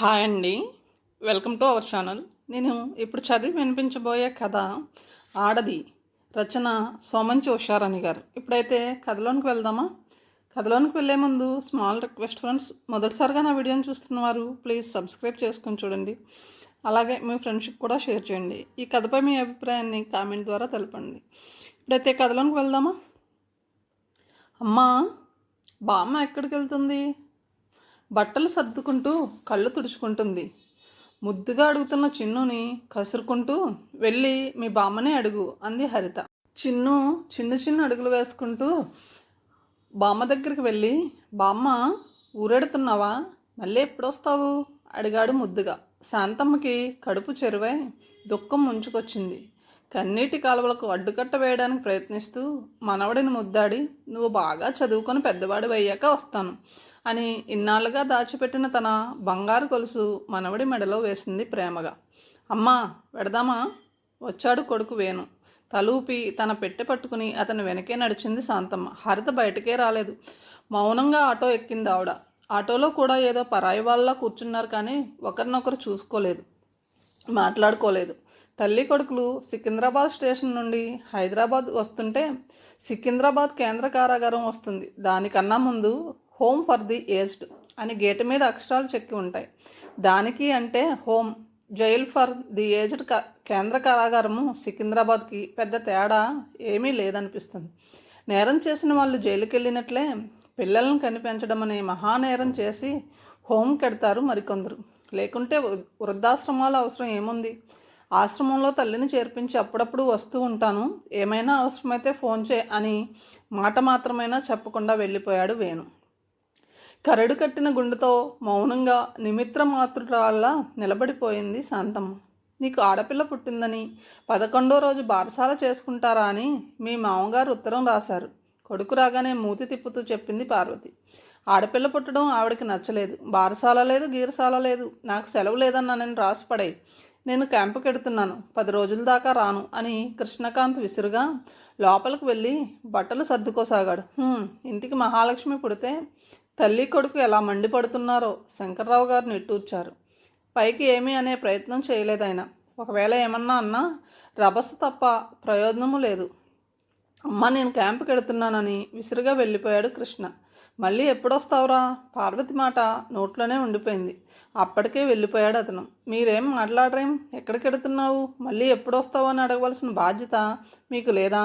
Hi అండి. Welcome to our channel. నేను ఇప్పుడు చదివి వినిపించబోయే కథ ఆడది రచన సోమంచి ఉషారాణి గారు. ఇప్పుడైతే కథలోనికి వెళ్దామా? కథలోనికి వెళ్ళే ముందు స్మాల్ రిక్వెస్ట్ ఫ్రెండ్స్ మొదటిసారిగా నా వీడియోని చూస్తున్నవారు ప్లీజ్ సబ్స్క్రైబ్ చేసుకొని చూడండి. అలాగే మీ ఫ్రెండ్షిప్ కూడా షేర్ చేయండి. ఈ కథపై మీ అభిప్రాయాన్ని కామెంట్ ద్వారా తెలపండి. ఇప్పుడైతే కథలోనికి వెళ్దామా? అమ్మా బామ్మ ఎక్కడికి వెళ్తుంది బట్టలు సర్దుకుంటూ కళ్ళు తుడుచుకుంటుంది. ముద్దుగా అడుగుతున్న చిన్నుని కసురుకుంటూ వెళ్ళి మీ బామ్మనే అడుగు అంది హరిత. చిన్ను చిన్న చిన్న అడుగులు వేసుకుంటూ బామ్మ దగ్గరికి వెళ్ళి బామ్మ ఊరెడుతున్నావా? మళ్ళీ ఎప్పుడొస్తావు? అడిగాడు ముద్దుగా. శాంతమ్మకి కడుపు చెరువై దుఃఖం ముంచుకొచ్చింది. కన్నీటి కాలువలకు అడ్డుకట్ట వేయడానికి ప్రయత్నిస్తూ మనవడిని ముద్దాడి నువ్వు బాగా చదువుకొని పెద్దవాడు అయ్యాక వస్తాను అని ఇన్నాళ్ళుగా దాచిపెట్టిన తన బంగారు గొలుసు మనవడి మెడలో వేసింది ప్రేమగా. అమ్మా వెడదామా? వచ్చాడు కొడుకు వేణు. తలూపి తన పెట్టె పట్టుకుని అతను వెనకే నడిచింది శాంతమ్మ. హరిత బయటకే రాలేదు. మౌనంగా ఆటో ఎక్కింది ఆవిడ. ఆటోలో కూడా ఏదో పరాయి వాళ్ళ కూర్చున్నారు కానీ ఒకరినొకరు చూసుకోలేదు మాట్లాడుకోలేదు. తల్లి కొడుకులు సికింద్రాబాద్ స్టేషన్ నుండి హైదరాబాద్ వస్తుంటే సికింద్రాబాద్ కేంద్ర కారాగారం వస్తుంది. దానికన్నా ముందు హోమ్ ఫర్ ది ఏజ్డ్ అని గేటు మీద అక్షరాలు చెక్కి ఉంటాయి. దానికి అంటే home jail for the aged కేంద్ర కారాగారము సికింద్రాబాద్కి పెద్ద తేడా ఏమీ లేదనిపిస్తుంది. నేరం చేసిన వాళ్ళు జైలుకి వెళ్ళినట్లే పిల్లలను కనిపించడం అనే మహానేరం చేసి హోమ్ కెడతారు మరికొందరు. లేకుంటే వృద్ధాశ్రమాల అవసరం ఏముంది? ఆశ్రమంలో తల్లిని చేర్పించి అప్పుడప్పుడు వస్తూ ఉంటాను. ఏమైనా అవసరమైతే ఫోన్ చే అని మాట మాత్రమైనా చెప్పకుండా వెళ్ళిపోయాడు వేణు. కరడు కట్టిన గుండెతో మౌనంగా నిమిత్ర మాతృరాల్లా నిలబడిపోయింది శాంతమ్మ. నీకు ఆడపిల్ల పుట్టిందని పదకొండో రోజు బారసాల చేసుకుంటారా అని మీ మామగారు ఉత్తరం రాశారు. కొడుకు రాగానే మూతి తిప్పుతూ చెప్పింది పార్వతి. ఆడపిల్ల పుట్టడం ఆవిడకి నచ్చలేదు. బారసాల లేదు గీరసాల లేదు. నాకు సెలవు లేదన్నా నేను రాసిపడాయి. నేను క్యాంపుకి ఎడుతున్నాను పది రోజుల దాకా రాను అని కృష్ణకాంత్ విసురుగా లోపలికి వెళ్ళి బట్టలు సర్దుకోసాగాడు. ఇంటికి మహాలక్ష్మి పుడితే తల్లి కొడుకు ఎలా మండిపడుతున్నారో శంకర్రావు గారు నిట్టూర్చారు. పైకి ఏమీ అనే ప్రయత్నం చేయలేదు ఆయన. ఒకవేళ ఏమన్నా అన్నా రభస తప్ప ప్రయోజనము లేదు. అమ్మ నేను క్యాంపుకి వెళుతున్నానని విసురుగా వెళ్ళిపోయాడు కృష్ణ. మళ్ళీ ఎప్పుడొస్తావురా? పార్వతి మాట నోట్లోనే ఉండిపోయింది. అప్పటికే వెళ్ళిపోయాడు అతను. మీరేం మాట్లాడరేం? ఎక్కడికి వెడుతున్నావు మళ్ళీ ఎప్పుడొస్తావు అని అడగవలసిన బాధ్యత మీకు లేదా?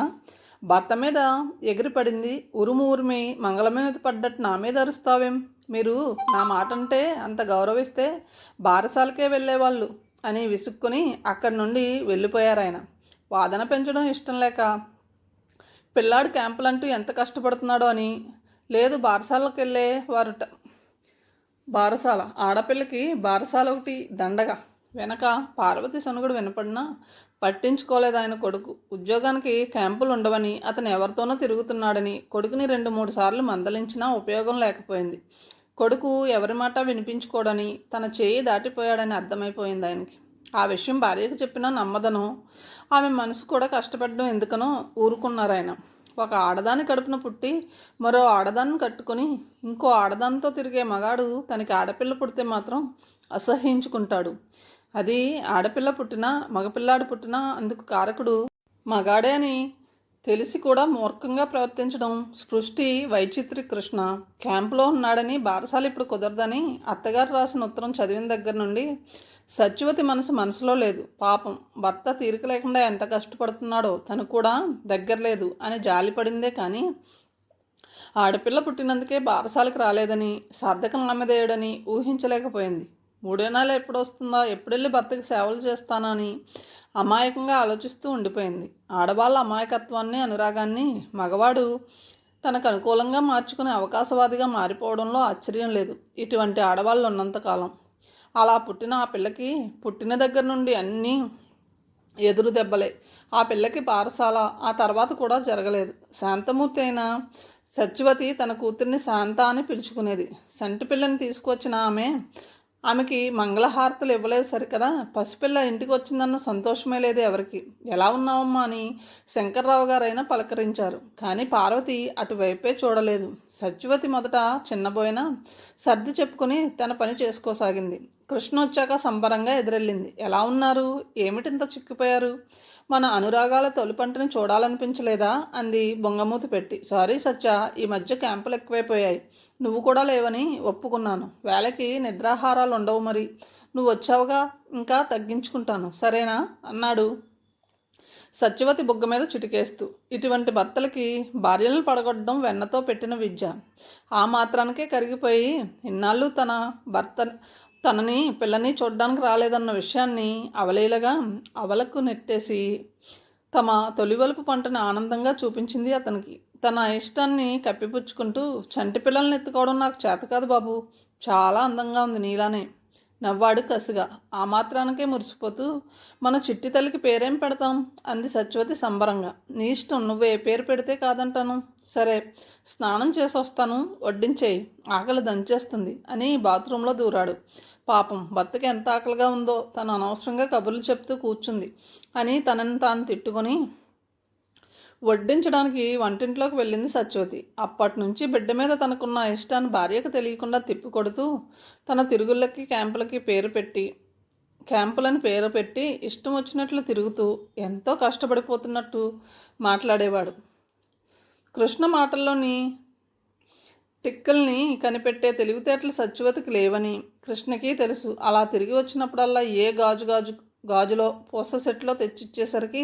భర్త మీద ఎగిరిపడింది ఉరుము ఉరిమి మంగళ మీద పడ్డట్టు నా మీద అరుస్తావేం? మీరు నా మాట అంటే అంత గౌరవిస్తే బారసాలకే వెళ్ళేవాళ్ళు అని విసుక్కుని అక్కడి నుండి వెళ్ళిపోయారు ఆయన. వాదన పెంచడం ఇష్టం లేక పిల్లాడు క్యాంపులంటూ ఎంత కష్టపడుతున్నాడో అని లేదు బారసాలకు వెళ్ళే వారుట. బారసాల. ఆడపిల్లకి బారసాల ఒకటి దండగా. వెనక పార్వతి సనుగుడు వినపడినా పట్టించుకోలేదు ఆయన కొడుకు. ఉద్యోగానికి క్యాంపులు ఉండవని అతను ఎవరితోనో తిరుగుతున్నాడని కొడుకుని రెండు మూడు సార్లు మందలించినా ఉపయోగం లేకపోయింది. కొడుకు ఎవరి మాట వినిపించుకోడని తన చేయి దాటిపోయాడని అర్థమైపోయింది ఆయనకి. ఆ విషయం భార్యకు చెప్పినా నమ్మదనో. ఆమె మనసు కూడా కష్టపడడం ఎందుకనో ఊరుకున్నారు ఆయన. ఒక ఆడదాని కడుపున పుట్టి మరో ఆడదాన్ని కట్టుకొని ఇంకో ఆడదానితో తిరిగే మగాడు తనకి ఆడపిల్ల పుడితే మాత్రం అసహ్యించుకుంటాడు. అది ఆడపిల్ల పుట్టినా మగపిల్లాడు పుట్టినా అందుకు కారకుడు మగాడే అని తెలిసి కూడా మూర్ఖంగా ప్రవర్తించడం సృష్టి వైచిత్రి కృష్ణ. క్యాంపులో ఉన్నాడని బారసాలు ఇప్పుడు కుదరదని అత్తగారు రాసిన ఉత్తరం చదివిన దగ్గర నుండి సత్యవతి మనసు మనసులో లేదు. పాపం. భర్త తీరిక లేకుండా ఎంత కష్టపడుతున్నాడో తను కూడా దగ్గర లేదు అని జాలిపడిందే కానీ ఆడపిల్ల పుట్టినందుకే బారసాలకు రాలేదని సార్థకం ఆమెదేయడని ఊహించలేకపోయింది. మూడో నెల ఎప్పుడు వస్తుందా ఎప్పుడెళ్ళి భర్తకి సేవలు చేస్తానని అమాయకంగా ఆలోచిస్తూ ఉండిపోయింది. ఆడవాళ్ళ అమాయకత్వాన్ని అనురాగాన్ని మగవాడు తనకు అనుకూలంగా మార్చుకునే అవకాశవాదిగా మారిపోవడంలో ఆశ్చర్యం లేదు. ఇటువంటి ఆడవాళ్ళు ఉన్నంతకాలం అలా పుట్టిన ఆ పిల్లకి పుట్టిన దగ్గర నుండి అన్నీ ఎదురు దెబ్బలే. ఆ పిల్లకి పారసాల ఆ తర్వాత కూడా జరగలేదు. శాంతమూర్తి అయిన సత్యవతి తన కూతుర్ని శాంత అని పిలుచుకునేది. సంటి పిల్లని తీసుకొచ్చిన ఆమె ఆమెకి మంగళహారతలు ఇవ్వలేదు సరికదా పసిపిల్ల ఇంటికి వచ్చిందన్న సంతోషమే లేదు ఎవరికి. ఎలా ఉన్నావమ్మా అని శంకర్రావు గారైనా పలకరించారు. కానీ పార్వతి అటువైపే చూడలేదు. సత్యవతి మొదట చిన్నబోయినా సర్ది చెప్పుకుని తన పని చేసుకోసాగింది. కృష్ణ వచ్చాక సంబరంగా ఎదురెళ్ళింది. ఎలా ఉన్నారు? ఏమిటింత చిక్కిపోయారు? మన అనురాగాల తొలిపంటని చూడాలనిపించలేదా? అంది బొంగమూతి పెట్టి. సారీ సత్య ఈ మధ్య క్యాంపులు ఎక్కువైపోయాయి. నువ్వు కూడా లేవని ఒప్పుకున్నాను. వేళకి నిద్రాహారాలు ఉండవు మరి. నువ్వు వచ్చావుగా ఇంకా తగ్గించుకుంటాను. సరేనా? అన్నాడు. సత్యవతి బుగ్గ మీద చిటికేస్తూ. ఇటువంటి భర్తలకి భార్యలను పడగొట్టడం వెన్నతో పెట్టిన విద్య. ఆ మాత్రానికే కరిగిపోయి ఇన్నాళ్ళు తన భర్త తనని పిల్లని చూడడానికి రాలేదన్న విషయాన్ని అవలీలగా అవలకు నెట్టేసి తమ తొలివలుపు పంటను ఆనందంగా చూపించింది అతనికి. తన ఇష్టాన్ని కప్పిపుచ్చుకుంటూ చంటి పిల్లల్ని ఎత్తుకోవడం నాకు చేత కాదు బాబు. చాలా అందంగా ఉంది నీలానే. నవ్వాడు కసిగా. ఆ మాత్రానికే మురిసిపోతూ మన చిట్టి తల్లికి పేరేం పెడతాం? అంది సత్యవతి సంబరంగా. నీ ఇష్టం నువ్వే పేరు పెడితే కాదంటాను. సరే స్నానం చేసి వస్తాను. వడ్డించేయి. ఆకలి దంచేస్తుంది అని బాత్రూంలో దూరాడు. పాపం భర్తకి ఎంత ఆకలిగా ఉందో తను అనవసరంగా కబుర్లు చెప్తూ కూర్చుంది అని తనని తాను తిట్టుకొని వడ్డించడానికి వంటింట్లోకి వెళ్ళింది సత్యవతి. అప్పటి నుంచి బిడ్డ మీద తనకున్న ఇష్టాన్ని భార్యకు తెలియకుండా తిప్పికొడుతూ తన తిరుగుళ్ళకి క్యాంపులకి పేరు పెట్టి క్యాంపులని పేరు పెట్టి ఇష్టం వచ్చినట్లు తిరుగుతూ ఎంతో కష్టపడిపోతున్నట్టు మాట్లాడేవాడు. కృష్ణ మాటల్లోని టిక్కల్ని కనిపెట్టే తెలివితేటలు సత్యవతికి లేవని కృష్ణకి తెలుసు. అలా తిరిగి వచ్చినప్పుడల్లా ఏ గాజు గాజు గాజులో పూస సెట్లో తెచ్చిచ్చేసరికి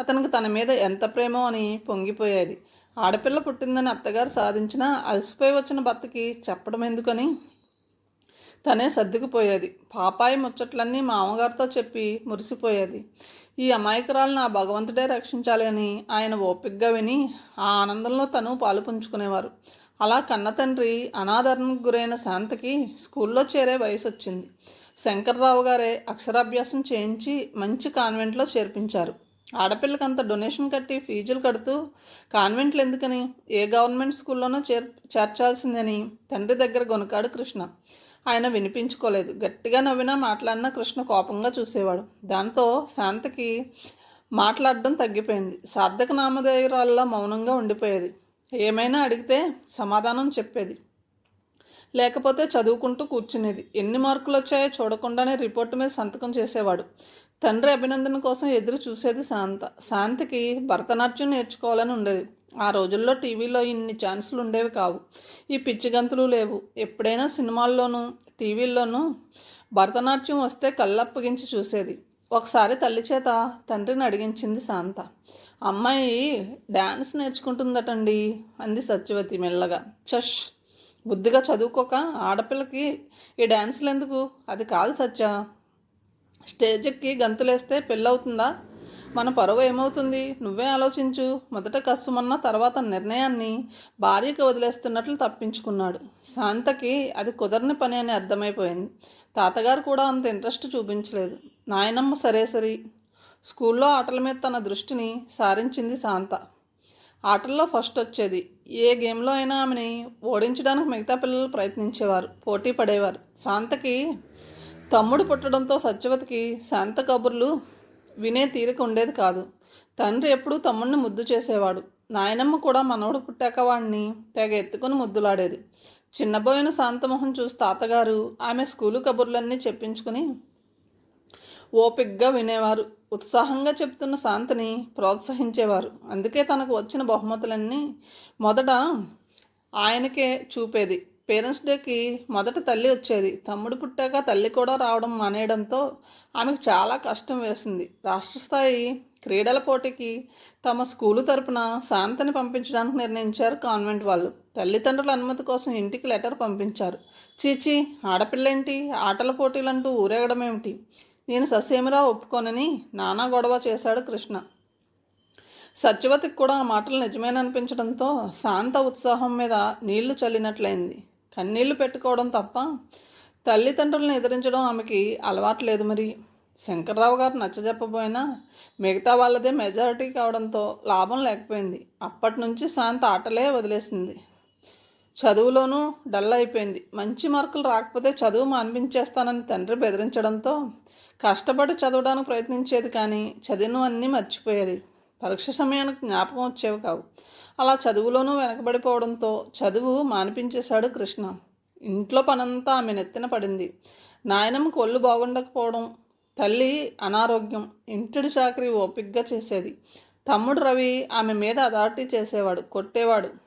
అతనికి తన మీద ఎంత ప్రేమో అని పొంగిపోయేది. ఆడపిల్ల పుట్టిందని అత్తగారు సాధించినా అలసిపోయి వచ్చిన భర్తకి చెప్పడం ఎందుకని? తనే సర్దుకుపోయేది. పాపాయి ముచ్చట్లన్నీ మామగారితో చెప్పి మురిసిపోయేది. ఈ అమాయకురాలను ఆ భగవంతుడే రక్షించాలి అని ఆయన ఓపిగ్గా విని ఆ ఆనందంలో తను పాలు పంచుకునేవారు అలా కన్న తండ్రి అనాదరణకు గురైన శాంతకి స్కూల్లో చేరే వయసు వచ్చింది శంకర్రావు గారే అక్షరాభ్యాసం చేయించి మంచి కాన్వెంట్లో చేర్పించారు. ఆడపిల్లకి అంత డొనేషన్ కట్టి ఫీజులు కడుతూ కాన్వెంట్లు ఎందుకని ఏ గవర్నమెంట్ స్కూల్లోనో చేర్ చేర్చాల్సిందని తండ్రి దగ్గర గొనకాడు కృష్ణ. ఆయన వినిపించుకోలేదు. గట్టిగా నవ్వినా మాట్లాడినా కృష్ణ కోపంగా చూసేవాడు. దాంతో శాంతకి మాట్లాడడం తగ్గిపోయింది. సార్థక నామధేయురాల్లో మౌనంగా ఉండిపోయేది. ఏమైనా అడిగితే సమాధానం చెప్పేది. లేకపోతే చదువుకుంటూ కూర్చునేది. ఎన్ని మార్కులు వచ్చాయో చూడకుండానే రిపోర్టు మీద సంతకం చేసేవాడు. తండ్రి అభినందన కోసం ఎదురు చూసేది శాంత. శాంతికి భరతనాట్యం నేర్చుకోవాలని ఉండేది. ఆ రోజుల్లో టీవీలో ఇన్ని ఛాన్సులు ఉండేవి కావు. ఈ పిచ్చిగంతులు లేవు. ఎప్పుడైనా సినిమాల్లోనూ టీవీల్లోనూ భరతనాట్యం వస్తే కళ్ళప్పగించి చూసేది. ఒకసారి తల్లి చేత తండ్రిని అడిగించింది శాంత. అమ్మాయి డ్యాన్స్ నేర్చుకుంటుందటండి అంది సత్యవతి మెల్లగా. చష్! బుద్ధిగా చదువుకోక ఆడపిల్లకి ఈ డ్యాన్సులు ఎందుకు? అది కాదు సత్య. స్టేజ్ ఎక్కి గంతులేస్తే పెళ్ళవుతుందా? మన పరువు ఏమవుతుంది? నువ్వే ఆలోచించు. మొదట కష్టమన్న తర్వాత నిర్ణయాన్ని. భార్యకి వదిలేస్తున్నట్లు తప్పించుకున్నాడు. శాంతకి అది కుదరని పని అని అర్థమైపోయింది. తాతగారు కూడా అంత ఇంట్రెస్ట్ చూపించలేదు. నాయనమ్మ సరే సరి స్కూల్లో ఆటల మీద తన దృష్టిని సారించింది శాంత. ఆటల్లో ఫస్ట్ వచ్చేది. ఏ గేమ్లో అయినా ఆమెని ఓడించడానికి మిగతా పిల్లలు ప్రయత్నించేవారు పోటీ పడేవారు. శాంతకి తమ్ముడు పుట్టడంతో సత్యవతికి శాంత కబుర్లు వినే తీరిక ఉండేది కాదు. తండ్రి ఎప్పుడూ తమ్ముడిని ముద్దు చేసేవాడు. నాయనమ్మ కూడా మనవడు పుట్టాక వాడిని తెగ ఎత్తుకుని ముద్దులాడేది. చిన్నబోయిన శాంతమోహన్ చూసి తాతగారు ఆమె స్కూలు కబుర్లన్నీ చెప్పించుకుని ఓపిగ్గా వినేవారు. ఉత్సాహంగా చెప్తున్న శాంతిని ప్రోత్సహించేవారు. అందుకే తనకు వచ్చిన బహుమతులన్నీ మొదట ఆయనకే చూపేది. పేరెంట్స్ డేకి మొదట తల్లి వచ్చేది. తమ్ముడు పుట్టాక తల్లి కూడా రావడం మానేయడంతో ఆమెకు చాలా కష్టం వేసింది. రాష్ట్ర స్థాయి క్రీడల పోటీకి తమ స్కూలు తరపున శాంతని పంపించడానికి నిర్ణయించారు కాన్వెంట్ వాళ్ళు. తల్లిదండ్రుల అనుమతి కోసం ఇంటికి లెటర్ పంపించారు. చీచి ఆడపిల్లేంటి ఆటల పోటీలంటూ ఊరేగడం ఏమిటి నేను ససేమిరా ఒప్పుకోనని నానా గొడవ చేశాడు కృష్ణ. సత్యవతికి కూడా ఆ మాటలు నిజమేననిపించడంతో శాంత ఉత్సాహం మీద నీళ్ళు చల్లినట్లయింది. కన్నీళ్ళు పెట్టుకోవడం తప్ప తల్లిదండ్రులను ఎదిరించడం ఆమెకి అలవాటు లేదు మరి. శంకర్రావు గారు నచ్చజెప్పబోయినా మిగతా వాళ్ళదే మెజారిటీ కావడంతో లాభం లేకపోయింది. అప్పటి నుంచి శాంత ఆటలే వదిలేసింది. చదువులోనూ డల్ అయిపోయింది. మంచి మార్కులు రాకపోతే చదువు మాన్పించేస్తానని తండ్రి బెదిరించడంతో కష్టపడి చదవడానికి ప్రయత్నించేది కానీ చదివిన అన్నీ మర్చిపోయేది. పరీక్ష సమయానికి జ్ఞాపకం వచ్చేవి కావు. అలా చదువులోనూ వెనకబడిపోవడంతో చదువు మానిపించేశాడు కృష్ణ. ఇంట్లో పనంతా ఆమె నెత్తిన పడింది. నాయనమ్మ కొళ్ళు బాగుండకపోవడం తల్లి అనారోగ్యం ఇంటిడి చాకరీ ఓపిగ్గా చేసేది. తమ్ముడు రవి ఆమె మీద అథారిటీ చేసేవాడు కొట్టేవాడు.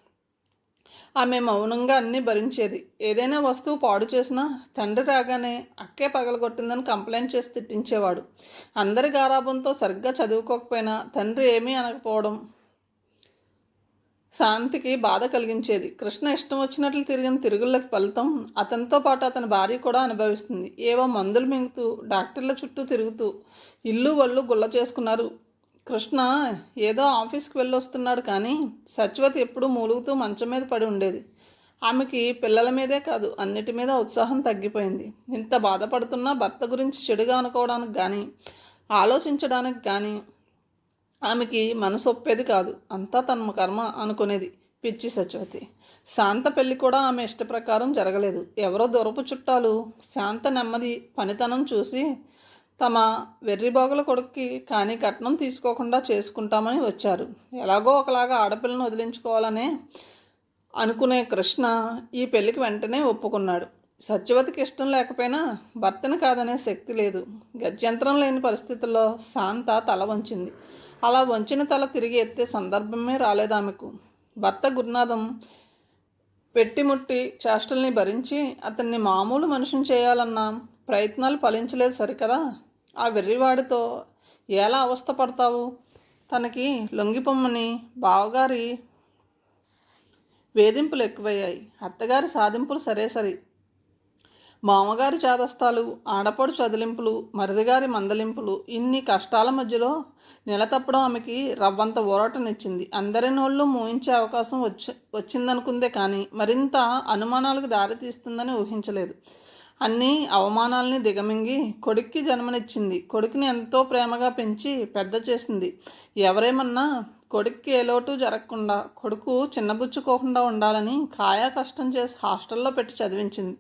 ఆమె మౌనంగా అన్నీ భరించేది. ఏదైనా వస్తువు పాడు చేసినా తండ్రి రాగానే అక్కే పగలగొట్టిందని కంప్లైంట్ చేసి తిట్టించేవాడు. అందరి గారాభంతో సరిగ్గా చదువుకోకపోయినా తండ్రి ఏమీ అనకపోవడం శాంతికి బాధ కలిగించేది. కృష్ణ ఇష్టం వచ్చినట్లు తిరిగిన తిరుగుళ్ళకి ఫలితం అతనితో పాటు అతని భార్య కూడా అనుభవిస్తుంది. ఏవో మందులు మింగుతూ డాక్టర్ల చుట్టూ తిరుగుతూ ఇల్లు వాళ్ళు గుల్ల చేసుకున్నారు. కృష్ణ ఏదో ఆఫీస్కి వెళ్ళొస్తున్నాడు కానీ సత్యవతి ఎప్పుడూ మూలుగుతూ మంచం మీద పడి ఉండేది. ఆమెకి పిల్లల మీదే కాదు అన్నిటి మీద ఉత్సాహం తగ్గిపోయింది. ఇంత బాధపడుతున్నా భర్త గురించి చెడుగా అనుకోవడానికి కానీ ఆలోచించడానికి కానీ ఆమెకి మనసు ఒప్పేది కాదు. అంతా తన కర్మ అనుకునేది పిచ్చి సత్యవతి. శాంత పెళ్ళి కూడా ఆమె ఇష్టప్రకారం జరగలేదు. ఎవరో దొరపు చుట్టాలు శాంత నెమ్మది పనితనం చూసి తమ వెర్రిబాగుల కొడుక్కి కానీ కట్నం తీసుకోకుండా చేసుకుంటామని వచ్చారు. ఎలాగో ఒకలాగా ఆడపిల్లను వదిలించుకోవాలనే అనుకునే కృష్ణ ఈ పెళ్ళికి వెంటనే ఒప్పుకున్నాడు. సత్యవతికి ఇష్టం లేకపోయినా భర్తను కాదనే శక్తి లేదు. గత్యంతరం లేని పరిస్థితుల్లో శాంత తల వంచింది. అలా వంచిన తల తిరిగి ఎత్తే సందర్భమే రాలేదు ఆమెకు. భర్త గురునాథం పెట్టిముట్టి చేష్టల్ని భరించి అతన్ని మామూలు మనిషిని చేయాలన్న ప్రయత్నాలు ఫలించలేదు సరికదా? ఆ వెర్రివాడితో ఎలా అవస్థ పడతావు? తనకి లొంగిపొమ్మని బావగారి వేధింపులు ఎక్కువయ్యాయి. అత్తగారి సాధింపులు సరే సరి. మామగారి చాదస్తాలు ఆడపడు చదిలింపులు మరిదిగారి మందలింపులు ఇన్ని కష్టాల మధ్యలో నిలతప్పడం ఆమెకి రవ్వంత ఊరటనిచ్చింది. అందరి నోళ్ళు మూయించే అవకాశం వచ్చి వచ్చిందనుకుందే కానీ మరింత అనుమానాలకు దారితీస్తుందని ఊహించలేదు. అన్ని అవమానాల్ని దిగమింగి కొడుక్కి జన్మనిచ్చింది. కొడుకుని ఎంతో ప్రేమగా పెంచి పెద్ద చేసింది. ఎవరేమన్నా కొడుక్కి ఏ లోటు జరగకుండా కొడుకు చిన్నబుచ్చుకోకుండా ఉండాలని కాయా కష్టం చేసి హాస్టల్లో పెట్టి చదివించింది.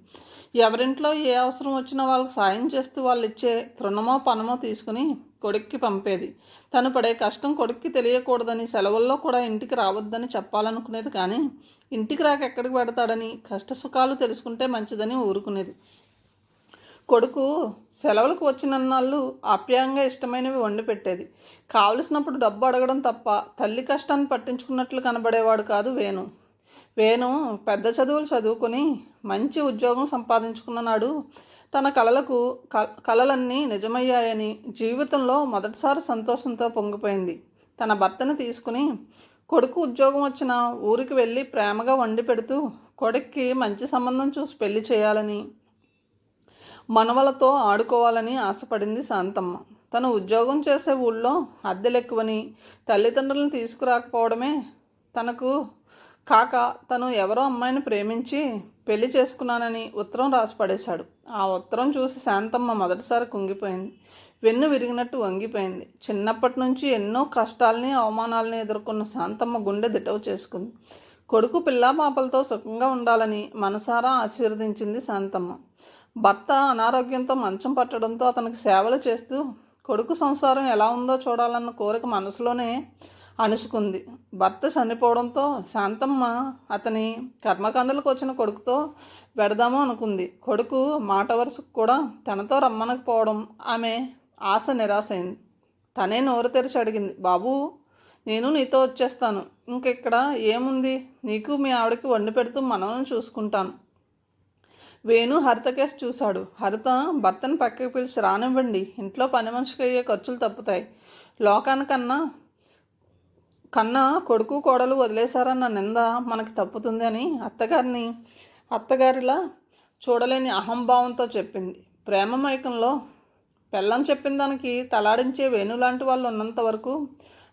ఎవరింట్లో ఏ అవసరం వచ్చినా వాళ్ళకి సాయం చేస్తూ వాళ్ళు ఇచ్చే తృణమో పనమో తీసుకుని కొడుక్కి పంపేది. తను పడే కష్టం కొడుక్కి తెలియకూడదని సెలవుల్లో కూడా ఇంటికి రావద్దని చెప్పాలనుకునేది కానీ ఇంటికి రాక ఎక్కడికి పెడతాడని కష్ట సుఖాలు తెలుసుకుంటే మంచిదని ఊరుకునేది. కొడుకు సెలవులకు వచ్చినన్నాళ్ళు ఆప్యాయంగా ఇష్టమైనవి వండి పెట్టేది. కావలసినప్పుడు డబ్బు అడగడం తప్ప తల్లి కష్టాన్ని పట్టించుకున్నట్లు కనబడేవాడు కాదు వేణు. వేణు పెద్ద చదువులు చదువుకుని మంచి ఉద్యోగం సంపాదించుకున్న నాడు తన కలలకు కలలన్నీ నిజమయ్యాయని జీవితంలో మొదటిసారి సంతోషంతో పొంగిపోయింది. తన భర్తను తీసుకుని కొడుకు ఉద్యోగం వచ్చిన ఊరికి వెళ్ళి ప్రేమగా వండి పెడుతూ కొడుక్కి మంచి సంబంధం చూసి పెళ్ళి చేయాలని మనవలతో ఆడుకోవాలని ఆశపడింది శాంతమ్మ. తను ఉద్యోగం చేసే ఊళ్ళో అద్దెలెక్కువని తల్లిదండ్రులను తీసుకురాకపోవడమే తనకు కాక తను ఎవరో అమ్మాయిని ప్రేమించి పెళ్ళి చేసుకున్నానని ఉత్తరం రాసి పడేశాడు ఆ ఉత్తరం చూసి శాంతమ్మ మొదటిసారి కుంగిపోయింది. వెన్ను విరిగినట్టు వంగిపోయింది. చిన్నప్పటి నుంచి ఎన్నో కష్టాలని అవమానాలని ఎదుర్కొన్న శాంతమ్మ గుండె దిటవు చేసుకుంది. కొడుకు పిల్లాపాపలతో సుఖంగా ఉండాలని మనసారా ఆశీర్వదించింది శాంతమ్మ. భర్త అనారోగ్యంతో మంచం పట్టడంతో అతనికి సేవలు చేస్తూ కొడుకు సంసారం ఎలా ఉందో చూడాలన్న కోరిక మనసులోనే అణుచుకుంది. భర్త చనిపోవడంతో శాంతమ్మ అతని కర్మకాండలకు వచ్చిన కొడుకుతో పెడదాము అనుకుంది. కొడుకు మాట వరుసకు కూడా తనతో రమ్మనకపోవడం ఆమె ఆశ నిరాశైంది. తనే నోరు తెరిచి అడిగింది బాబు నేను నీతో వచ్చేస్తాను. ఇంకెక్కడ? ఏముంది? నీకు మీ ఆవిడకి వండి పెడుతూ మనల్ని చూసుకుంటాను. వేణు హరిత కేసు చూశాడు. హరిత భర్తను పక్కకి పిలిచి రానివ్వండి. ఇంట్లో పని మనిషికి అయ్యే ఖర్చులు తప్పుతాయి. లోకానికన్నా కన్నా కొడుకు కోడలు వదిలేశారన్న నింద మనకి తప్పుతుంది అని అత్తగారిని అత్తగారిలా చూడలేని అహంభావంతో చెప్పింది. ప్రేమ మైకంలో పెళ్ళం చెప్పిన దానికి తలాడించే వేణు లాంటి వాళ్ళు ఉన్నంత వరకు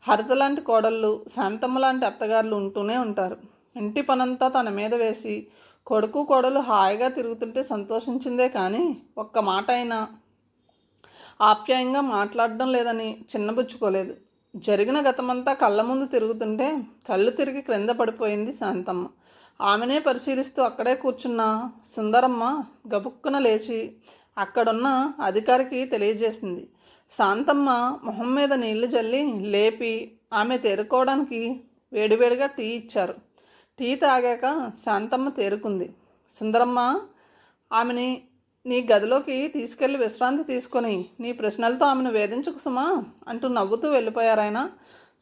హరిత లాంటి కోడళ్ళు శాంతమ్మ లాంటి అత్తగారులు ఉంటూనే ఉంటారు. ఇంటి పనంతా తన మీద వేసి కొడుకు కోడలు హాయిగా తిరుగుతుంటే సంతోషించిందే కానీ ఒక్క మాట అయినా ఆప్యాయంగా మాట్లాడడం లేదని చిన్నబుచ్చుకోలేదు. జరిగిన గతమంతా కళ్ళ ముందు తిరుగుతుంటే కళ్ళు తిరిగి క్రింద పడిపోయింది శాంతమ్మ. ఆమెనే పరిశీలిస్తూ అక్కడే కూర్చున్న సుందరమ్మ గబుక్కున లేచి అక్కడున్న అధికారికి తెలియజేసింది. శాంతమ్మ మొహం మీద నీళ్ళు జల్లి లేపి ఆమె తేరుకోవడానికి వేడివేడిగా టీ ఇచ్చారు. టీ తాగాక శాంతమ్మ తేరుకుంది. సుందరమ్మ ఆమెని నీ గదిలోకి తీసుకెళ్ళి విశ్రాంతి తీసుకొని నీ ప్రశ్నలతో ఆమెను వేధించకు సుమా అంటూ నవ్వుతూ వెళ్ళిపోయారాయన.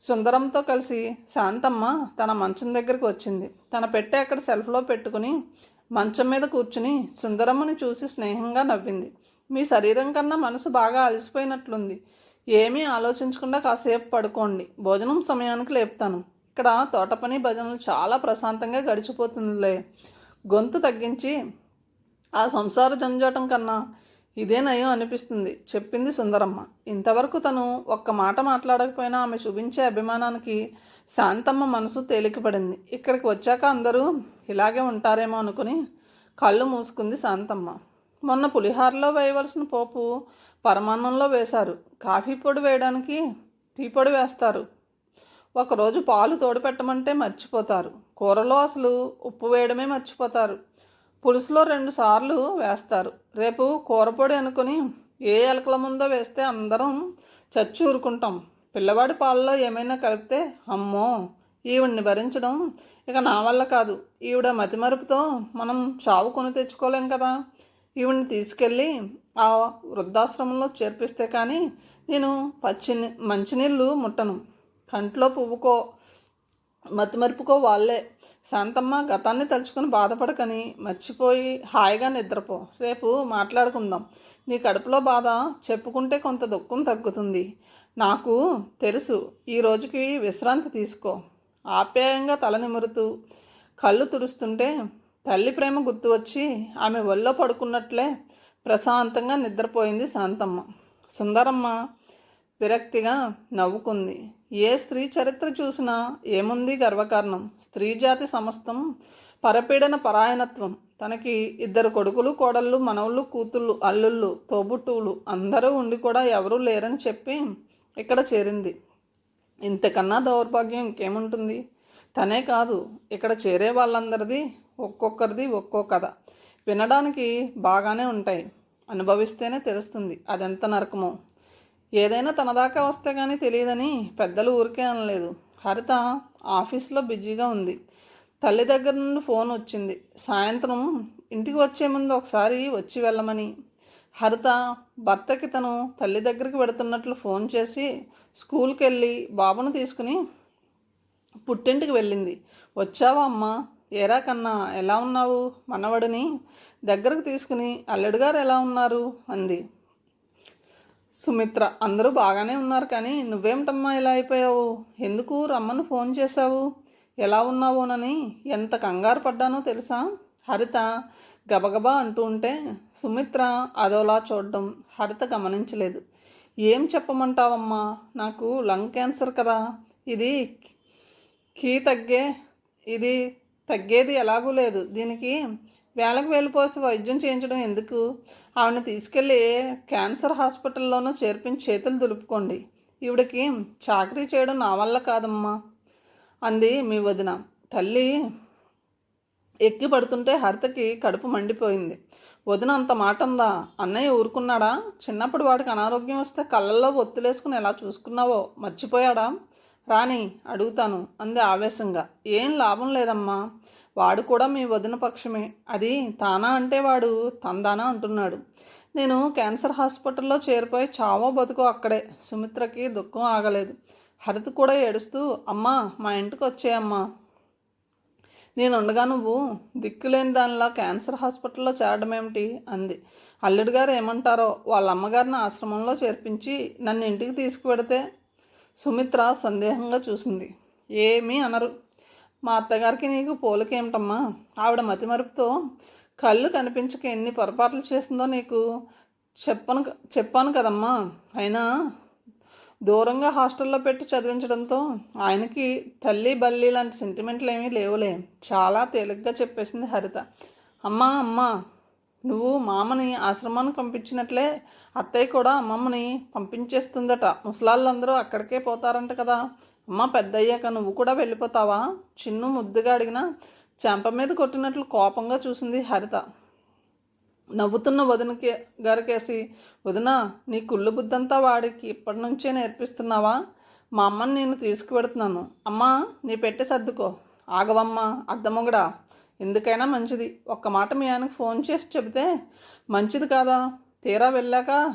సుందరంతో కలిసి శాంతమ్మ తన మంచం దగ్గరికి వచ్చింది. తన పెట్టె అక్కడ సెల్ఫ్లో పెట్టుకుని మంచం మీద కూర్చుని సుందరమ్మని చూసి స్నేహంగా నవ్వింది. మీ శరీరం కన్నా మనసు బాగా అలసిపోయినట్లుంది. ఏమీ ఆలోచించకుండా కాసేపు పడుకోండి. భోజనం సమయానికి లేపుతాను. ఇక్కడ తోట పని భజనలు చాలా ప్రశాంతంగా గడిచిపోతుందిలే. గొంతు తగ్గించి ఆ సంసార జంజాటం కన్నా ఇదే నయం అనిపిస్తుంది చెప్పింది సుందరమ్మ. ఇంతవరకు తను ఒక్క మాట మాట్లాడకపోయినా ఆమె చూపించే అభిమానానికి శాంతమ్మ మనసు తేలికపడింది. ఇక్కడికి వచ్చాక అందరూ ఇలాగే ఉంటారేమో అనుకుని కళ్ళు మూసుకుంది శాంతమ్మ. మొన్న పులిహారలో వేయవలసిన పోపు పరమాన్నంలో వేశారు. కాఫీ పొడి వేయడానికి టీ పొడి వేస్తారు. ఒకరోజు పాలు తోడుపెట్టమంటే మర్చిపోతారు. కూరలో అసలు ఉప్పు వేయడమే మర్చిపోతారు. పులుసులో రెండు సార్లు వేస్తారు. రేపు కూరపొడి అనుకుని ఏ ఎలకల ముందో వేస్తే అందరం చచ్చి ఊరుకుంటాం పిల్లవాడి పాలలో ఏమైనా కలిపితే అమ్మో! ఈవిడ్ని భరించడం ఇక నా వల్ల కాదు. ఈవిడ మతిమరుపుతో మనం చావు కొని తెచ్చుకోలేం కదా! ఈవిడ్ని తీసుకెళ్ళి ఆ వృద్ధాశ్రమంలో చేర్పిస్తే కానీ నేను పచ్చి మంచినీళ్ళు ముట్టను. కంట్లో పువ్వుకో మతిమరుపుకో వాళ్ళే. శాంతమ్మ గతాన్ని తలుచుకొని బాధపడకని మర్చిపోయి హాయిగా నిద్రపో. రేపు మాట్లాడుకుందాం. నీ కడుపులో బాధ చెప్పుకుంటే కొంత దుఃఖం తగ్గుతుంది. నాకు తెలుసు ఈ రోజుకి విశ్రాంతి తీసుకో. ఆప్యాయంగా తల నిమురుతూ కళ్ళు తుడుస్తుంటే తల్లి ప్రేమ గుర్తు వచ్చి ఆమె ఒళ్ళో పడుకున్నట్లే ప్రశాంతంగా నిద్రపోయింది శాంతమ్మ. సుందరమ్మ విరక్తిగా నవ్వుకుంది. ఏ స్త్రీ చరిత్ర చూసినా ఏముంది గర్వకారణం? స్త్రీ జాతి సమస్తం పరపీడన పరాయణత్వం. తనకి ఇద్దరు కొడుకులు కోడళ్ళు మనవళ్ళు కూతుళ్ళు అల్లుళ్ళు తోబుట్టువులు అందరూ ఉండి కూడా ఎవరూ లేరని చెప్పి ఇక్కడ చేరింది. ఇంతకన్నా దౌర్భాగ్యం ఇంకేముంటుంది? తనే కాదు ఇక్కడ చేరే వాళ్ళందరిది ఒక్కొక్కరిది ఒక్కో కథ. వినడానికి బాగానే ఉంటాయి. అనుభవిస్తేనే తెలుస్తుంది అదెంత నరకమో. ఏదైనా తన దాకా వస్తే కానీ తెలియదని పెద్దలు ఊరికే అనలేదు. హరిత ఆఫీస్లో బిజీగా ఉంది. తల్లి దగ్గర నుండి ఫోన్ వచ్చింది. సాయంత్రం ఇంటికి వచ్చే ముందు ఒకసారి వచ్చి వెళ్ళమని. హరిత భర్తకి తను తల్లి దగ్గరికి వెడుతున్నట్లు ఫోన్ చేసి స్కూల్కి వెళ్ళి బాబును తీసుకుని పుట్టింటికి వెళ్ళింది. వచ్చావా అమ్మా? ఏరా కన్నా? ఎలా ఉన్నావు? మనవడిని దగ్గరకు తీసుకుని అల్లుడు గారు ఎలా ఉన్నారు? అంది. సుమిత్ర అందరూ బాగానే ఉన్నారు కానీ నువ్వేమిటమ్మా ఇలా అయిపోయావు? ఎందుకు రమ్మను ఫోన్ చేశావు? ఎలా ఉన్నావోనని ఎంత కంగారు పడ్డానో తెలుసా? హరిత గబగబా అంటూ ఉంటే సుమిత్ర అదోలా చూడడం హరిత గమనించలేదు. ఏం చెప్పమంటావమ్మా? నాకు లంగ్ క్యాన్సర్ కదా. ఇది కీ తగ్గే ఇది తగ్గేది ఎలాగూ లేదు. దీనికి వేలకు వెళ్ళిపోసి వైద్యం చేయించడం ఎందుకు? ఆవిడని తీసుకెళ్ళి క్యాన్సర్ హాస్పిటల్లోనూ చేర్పించి చేతులు దులుపుకోండి. ఈవిడకి చాకరీ చేయడం నా వల్ల కాదమ్మా. అంది మీ వదిన. తల్లి ఎక్కి పడుతుంటే హరితకి కడుపు మండిపోయింది. వదిన అంత మాట ఉందా అన్నయ్య ఊరుకున్నాడా? చిన్నప్పుడు వాడికి అనారోగ్యం వస్తే కళ్ళల్లో ఒత్తులేసుకుని ఎలా చూసుకున్నావో? మర్చిపోయాడా? రాని అడుగుతాను అంది ఆవేశంగా. ఏం లాభం లేదమ్మా. వాడు కూడా మీ వదిన పక్షమే. అది తానా అంటే వాడు తందానా అంటున్నాడు. నేను క్యాన్సర్ హాస్పిటల్లో చేరిపోయి చావో బతుకో అక్కడే. సుమిత్రకి దుఃఖం ఆగలేదు. హరిత కూడా ఏడుస్తూ అమ్మా మా ఇంటికి వచ్చేయమ్మా. నేను ఉండగా నువ్వు దిక్కులేని దానిలా క్యాన్సర్ హాస్పిటల్లో చేరడం ఏమిటి అంది. అల్లుడు గారు ఏమంటారో వాళ్ళ అమ్మగారిని ఆశ్రమంలో చేర్పించి నన్ను ఇంటికి తీసుకువెడితే? సుమిత్ర సందేహంగా చూసింది. ఏమీ అనరు. మా అత్తగారికి నీకు పోలికేమిటమ్మా? ఆవిడ మతిమరుపుతో కళ్ళు కనిపించక ఎన్ని పొరపాట్లు చేసిందో నీకు చెప్పను చెప్పాను కదమ్మా. అయినా దూరంగా హాస్టల్లో పెట్టి చదివించడంతో ఆయనకి తల్లి బల్లి లాంటి సెంటిమెంట్లు ఏమీ లేవులే. చాలా తేలిగ్గా చెప్పేసింది హరిత. అమ్మా అమ్మా నువ్వు మామని ఆశ్రమానికి పంపించినట్లే అత్తయ్య కూడా అమ్మమ్మని పంపించేస్తుందట. ముసలాళ్ళందరూ అక్కడికే పోతారంట కదా. అమ్మ పెద్దయ్యాక నువ్వు కూడా వెళ్ళిపోతావా? చిన్ను ముద్దుగా అడిగినా చెంప మీద కొట్టినట్లు కోపంగా చూసింది హరిత. నవ్వుతున్న వదినకి గారికేసి వదిన నీ కుళ్ళు బుద్ధంతా వాడికి ఇప్పటి నుంచే నేర్పిస్తున్నావా? మా అమ్మని నేను తీసుకువెడుతున్నాను. అమ్మా నీ పెట్టె సర్దుకో. ఆగవమ్మా అద్దమొగడా. ఎందుకైనా మంచిది. ఒక్క మాట మీ ఆయనకు ఫోన్ చేసి చెబితే మంచిది కాదా? తీరా వెళ్ళాక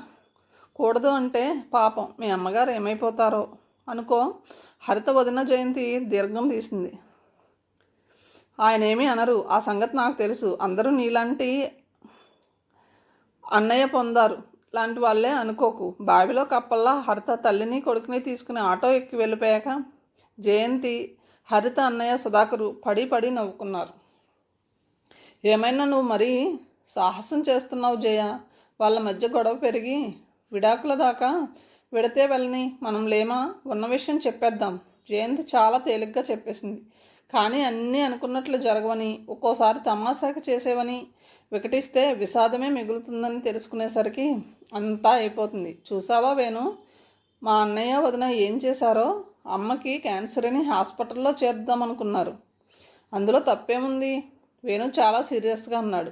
కూడదు అంటే పాపం. మీ అమ్మగారు ఏమైపోతారో అనుకో. హరిత వదిన జయంతి దీర్ఘం తీసింది. ఆయన ఏమీ అనరు. ఆ సంగతి నాకు తెలుసు. అందరూ నీలాంటి అన్నయ్య పొందారు. లాంటి వాళ్ళే అనుకోకు. బావిలో కప్పల్లా హరిత తల్లిని కొడుకుని తీసుకుని ఆటో ఎక్కి వెళ్ళిపోయాక జయంతి హరిత అన్నయ్య సుధాకరు పడి పడి నవ్వుకున్నారు. ఏమైనా నువ్వు మరీ సాహసం చేస్తున్నావు జయ? వాళ్ళ మధ్య గొడవ పెరిగి విడాకుల దాకా విడితే వెళ్ళని మనం లేమా? ఉన్న విషయం చెప్పేద్దాం. జయంతి చాలా తేలిగ్గా చెప్పేసింది. కానీ అన్నీ అనుకున్నట్లు జరగవని ఒక్కోసారి తమాషాకి చేసేవని వికటిస్తే విషాదమే మిగులుతుందని తెలుసుకునేసరికి అంతా అయిపోతుంది. చూసావా వేణు? మా అన్నయ్య వదిన ఏం చేశారో? అమ్మకి క్యాన్సర్ అని హాస్పిటల్లో చేర్దామనుకున్నారు. అందులో తప్పేముంది? వేణు చాలా సీరియస్గా అన్నాడు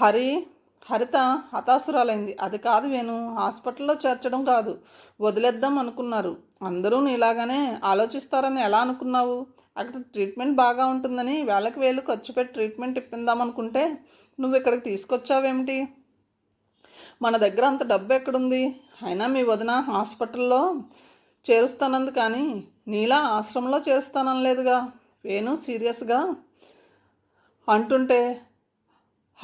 హరి హరిత హతాసురాలైంది అది కాదు వేణు హాస్పిటల్లో చేర్చడం కాదు. వదిలేద్దాం అనుకున్నారు. అందరూ నీలాగానే ఆలోచిస్తారని ఎలా అనుకున్నావు? అక్కడ ట్రీట్మెంట్ బాగా ఉంటుందని వేలకు వేలు ఖర్చు పెట్టి ట్రీట్మెంట్ ఇప్పిందామనుకుంటే నువ్వు ఇక్కడికి తీసుకొచ్చావేమిటి? మన దగ్గర అంత డబ్బు ఎక్కడుంది? అయినా మీ వదిన హాస్పిటల్లో చేరుస్తానంది కానీ నీలా ఆశ్రమంలో చేరుస్తానని లేదుగా వేణు సీరియస్గా అంటుంటే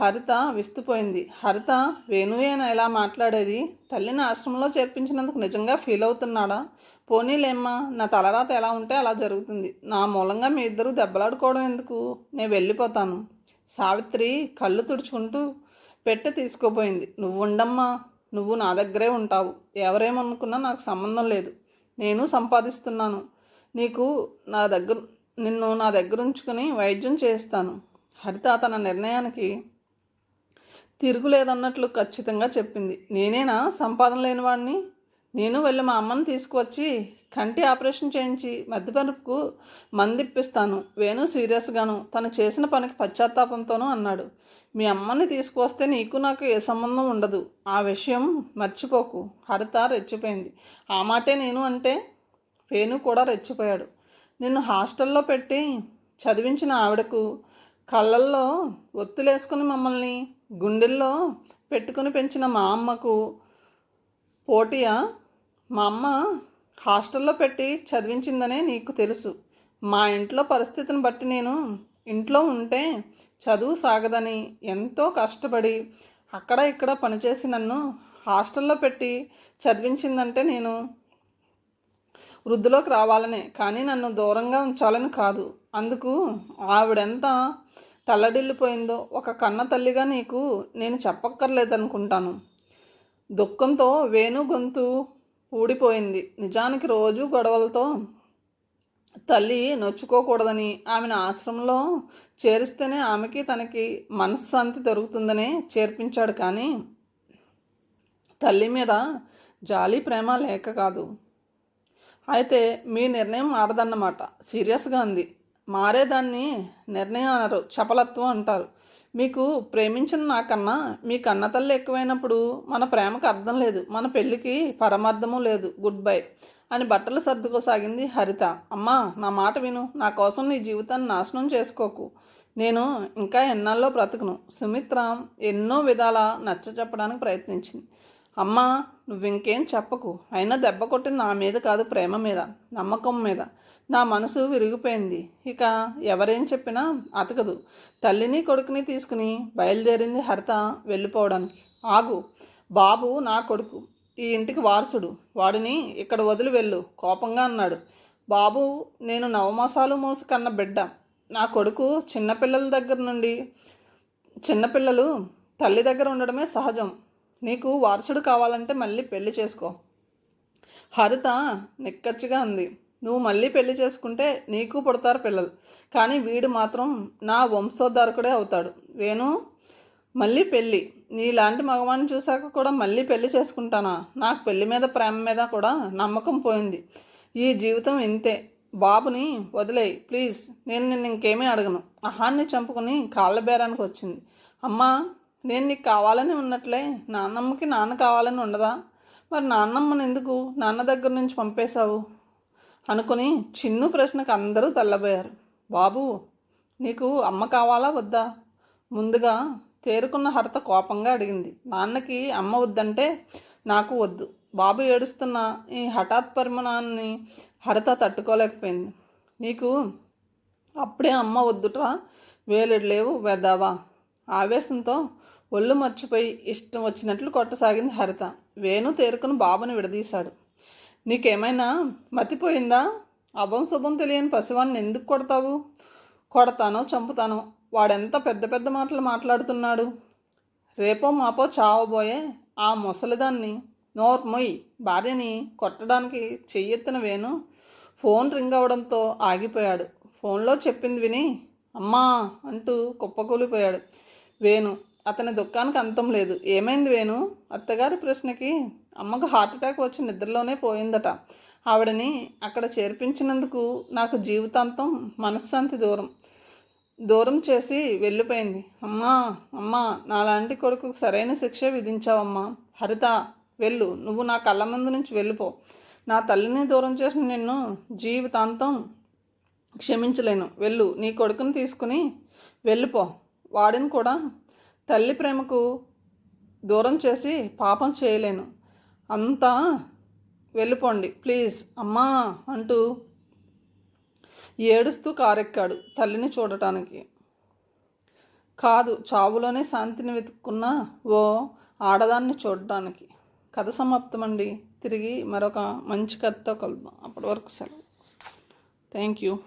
హరిత విస్తుపోయింది. హరిత వేణువేనా ఇలా మాట్లాడేది? తల్లిని ఆశ్రమంలో చేర్పించినందుకు నిజంగా ఫీల్ అవుతున్నాడా? పోనీలేమ్మా నా తలరాత ఎలా ఉంటే అలా జరుగుతుంది. నా మూలంగా మీ ఇద్దరు దెబ్బలాడుకోవడం ఎందుకు? నేను వెళ్ళిపోతాను. సావిత్రి కళ్ళు తుడుచుకుంటూ పెట్టి తీసుకోపోయింది నువ్వు ఉండమ్మా నువ్వు నా దగ్గరే ఉంటావు. ఎవరేమనుకున్నా నాకు సంబంధం లేదు. నేను సంపాదిస్తున్నాను. నీకు నా దగ్గర నిన్ను నా దగ్గర ఉంచుకుని వైద్యం చేస్తాను హరిత తన నిర్ణయానికి తిరుగులేదన్నట్లు ఖచ్చితంగా చెప్పింది. నేనేనా? సంపాదన లేనివాడిని నేను వెళ్ళి మా అమ్మని తీసుకువచ్చి కంటి ఆపరేషన్ చేయించి మధ్యపరుపుకు మందిప్పిస్తాను. వేణు సీరియస్గాను తను చేసిన పనికి పశ్చాత్తాపంతోనూ అన్నాడు. మీ అమ్మని తీసుకువస్తే నీకు నాకు ఏ సంబంధం ఉండదు. ఆ విషయం మర్చిపోకు. హరిత రెచ్చిపోయింది. ఆ మాటే నేను అంటే? వేణు కూడా రెచ్చిపోయాడు. నిన్ను హాస్టల్లో పెట్టి చదివించిన ఆవిడకు కళ్ళల్లో ఒత్తులేసుకుని మమ్మల్ని గుండెల్లో పెట్టుకుని పెంచిన మా అమ్మకు పోటీయా? మా అమ్మ హాస్టల్లో పెట్టి చదివించిందనే నీకు తెలుసు. మా ఇంట్లో పరిస్థితిని బట్టి నేను ఇంట్లో ఉంటే చదువు సాగదని ఎంతో కష్టపడి అక్కడ ఇక్కడ పనిచేసి నన్ను హాస్టల్లో పెట్టి చదివించిందంటే నేను వృద్ధిలోకి రావాలనే. కానీ నన్ను దూరంగా ఉంచాలని కాదు. అందుకు ఆవిడెంత తల్లడిల్లిపోయిందో ఒక కన్న తల్లిగా నీకు నేను చెప్పక్కర్లేదనుకుంటాను. దుఃఖంతో వేణు గొంతు ఊడిపోయింది. నిజానికి రోజు గొడవలతో తల్లి నొచ్చుకోకూడదని ఆమెను ఆశ్రమంలో చేరిస్తేనే ఆమెకి తనకి మనశ్శాంతి దొరుకుతుందనే చేర్పించాడు కానీ తల్లి మీద జాలి ప్రేమ లేక కాదు. అయితే మీ నిర్ణయం మారదన్నమాట. సీరియస్గా ఉంది మారేదాన్ని నిర్ణయం అనరు చపలత్వం అంటారు. మీకు ప్రేమించిన నాకన్నా మీ కన్నతల్లి ఎక్కువైనప్పుడు మన ప్రేమకు అర్థం లేదు మన పెళ్ళికి పరమార్థము లేదు గుడ్ బై అని బట్టలు సర్దుకోసాగింది హరిత. అమ్మా నా మాట విను నా కోసం నీ జీవితాన్ని నాశనం చేసుకోకు. నేను ఇంకా ఎన్నాళ్ళలో బ్రతుకును. సుమిత్ర ఎన్నో విధాల నచ్చ చెప్పడానికి ప్రయత్నించింది. అమ్మా నువ్వు ఇంకేం చెప్పకు అయినా దెబ్బ కొట్టింది నా మీద కాదు ప్రేమ మీద నమ్మకం మీద. నా మనసు విరిగిపోయింది. ఇక ఎవరేం చెప్పినా అతకదు. తల్లిని కొడుకుని తీసుకుని బయలుదేరింది హరిత వెళ్ళిపోవడానికి. ఆగు బాబు నా కొడుకు ఈ ఇంటికి వారసుడు. వాడిని ఇక్కడ వదిలి వెళ్ళు కోపంగా అన్నాడు. బాబు నేను నవమాసాలు మోసి కన్న బిడ్డ. నా కొడుకు చిన్నపిల్లల దగ్గర నుండి చిన్నపిల్లలు తల్లి దగ్గర ఉండడమే సహజం. నీకు వారసుడు కావాలంటే మళ్ళీ పెళ్ళి చేసుకో. హరిత నిక్కచ్చిగా ఉంది నువ్వు మళ్ళీ పెళ్ళి చేసుకుంటే నీకు పుడతారు పిల్లలు. కానీ వీడు మాత్రం నా వంశోద్ధారకుడే అవుతాడు. వేణు మళ్ళీ పెళ్ళి. నీలాంటి మగవాడిని చూశాక కూడా మళ్ళీ పెళ్ళి చేసుకుంటానా? నాకు పెళ్ళి మీద ప్రేమ మీద కూడా నమ్మకం పోయింది. ఈ జీవితం ఇంతే. బాబుని వదిలేయి ప్లీజ్. నేను నిన్ను ఇంకేమీ అడగను. అహాన్ని చంపుకుని కాళ్ళ బేరానికి వచ్చింది. అమ్మా నేను నీకు కావాలని ఉన్నట్లే నాన్నమ్మకి నాన్న కావాలని ఉండదా? మరి నాన్నమ్మని ఎందుకు నాన్న దగ్గర నుంచి పంపేశావు? అనుకుని చిన్ను ప్రశ్నకు అందరూ తల్లబోయారు. బాబు నీకు అమ్మ కావాలా వద్దా? ముందుగా తేరుకున్న హర్త కోపంగా అడిగింది. నాన్నకి అమ్మ వద్దంటే నాకు వద్దు. బాబు ఏడుస్తున్న ఈ హఠాత్ పరిమాణాన్ని హరిత తట్టుకోలేకపోయింది. నీకు అప్పుడే అమ్మ వద్దుట్రా? వేలుడు లేవు వెదావా ఆవేశంతో ఒళ్ళు మర్చిపోయి ఇష్టం వచ్చినట్లు కొట్టసాగింది హరిత. వేణు తేరుకుని బాబుని విడదీశాడు. నీకేమైనా మతిపోయిందా? అభం శుభం తెలియని పసివాడిని ఎందుకు కొడతావు? కొడతానో చంపుతానో వాడెంత పెద్ద పెద్ద మాటలు మాట్లాడుతున్నాడు? రేపో మాపో చావబోయే ఆ ముసలిదాన్ని నోర్మొయ్ భార్యని కొట్టడానికి చెయ్యెత్తిన వేణు ఫోన్ రింగ్ అవడంతో ఆగిపోయాడు. ఫోన్లో చెప్పింది విని అమ్మా అంటూ కుప్పకూలిపోయాడు. వేణు అతని దుఃఖానికి అంతం లేదు. ఏమైంది వేణు? అత్తగారి ప్రశ్నకి అమ్మకు హార్ట్ అటాక్ వచ్చి నిద్రలోనే పోయిందట. ఆవిడని అక్కడ చేర్పించినందుకు నాకు జీవితాంతం మనశ్శాంతి దూరం. దూరం చేసి వెళ్ళిపోయింది. అమ్మా అమ్మా నాలాంటి కొడుకు సరైన శిక్ష విధించావమ్మా. హరిత వెళ్ళు. నువ్వు నా కళ్ళ ముందు నుంచి వెళ్ళిపో. నా తల్లిని దూరం చేసిన నిన్ను జీవితాంతం క్షమించలేను. వెళ్ళు. నీ కొడుకుని తీసుకుని వెళ్ళిపో. వాడిని కూడా తల్లి ప్రేమకు దూరం చేసి పాపం చేయలేను. అంతా వెళ్ళిపోండి ప్లీజ్. అమ్మా అంటూ ఏడుస్తూ కారెక్కాడు తల్లిని చూడటానికి. కాదు చావులోనే శాంతిని వెతుక్కున్న ఓ ఆడదాన్ని చూడటానికి. కథ సమాప్తమండి. తిరిగి మరొక మంచి కథతో కలుద్దాం. అప్పటి వరకు సెలవు. Thank you